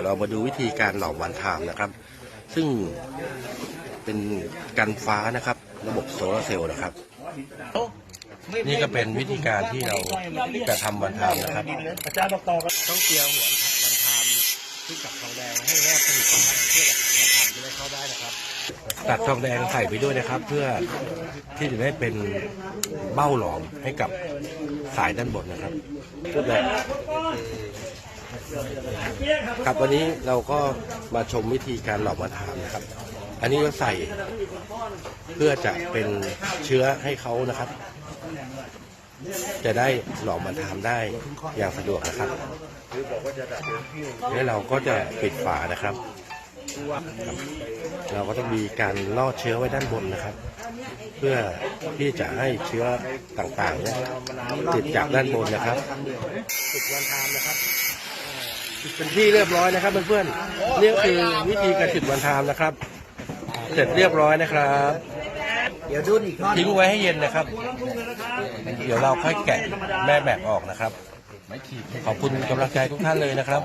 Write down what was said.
ยวเรามาดูวิธีการหลอมวันไทม์นะครับ ซึ่งเป็นกันฟ้านะครับ ระบบโซลาร์เซลล์นะครับ นี่ก็เป็นวิธีการที่เราจะทำวันไทม์นะครับอาจารย์บอกต่อกันต้องเตรียมหัววันไทม์ขึ้นกับทองแดงให้แนบสนิทนะครับเพื่อวันไทม์จะได้เข้าได้นะครับ ตัดทองแดงใส่ไปด้วยนะครับ เพื่อที่จะได้เป็นเบ้าหลอมให้กับสายด้านบนนะครับแบบ ครับวันนี้เราก็มาชมวิธีการหลอมวันไทม์นะครับ อันนี้ก็ใส่เพื่อจะเป็นเชื้อให้เขานะครับ จะได้หลอมมันทำได้อย่างสะดวกนะครับแล้วเราก็จะปิดฝานะครับครับ เราก็ต้องมีการล่อเชื้อไว้ด้านบนนะครับ เพื่อที่จะให้เชื้อต่างๆเนี่ยติดจากด้านบนนะครับ ปิดวันทามนะครับ เป็นที่เรียบร้อยนะครับเพื่อนๆนี่ก็คือวิธีการจุดวันทามนะครับ เสร็จเรียบร้อยนะครับ เดี๋ยวดูอีกทอดทิ้งไว้ให้เย็นนะครับ เดี๋ยวเราค่อยแกะแม่แบบออกนะครับ ขอบคุณกำลังใจทุกท่านเลยนะครับ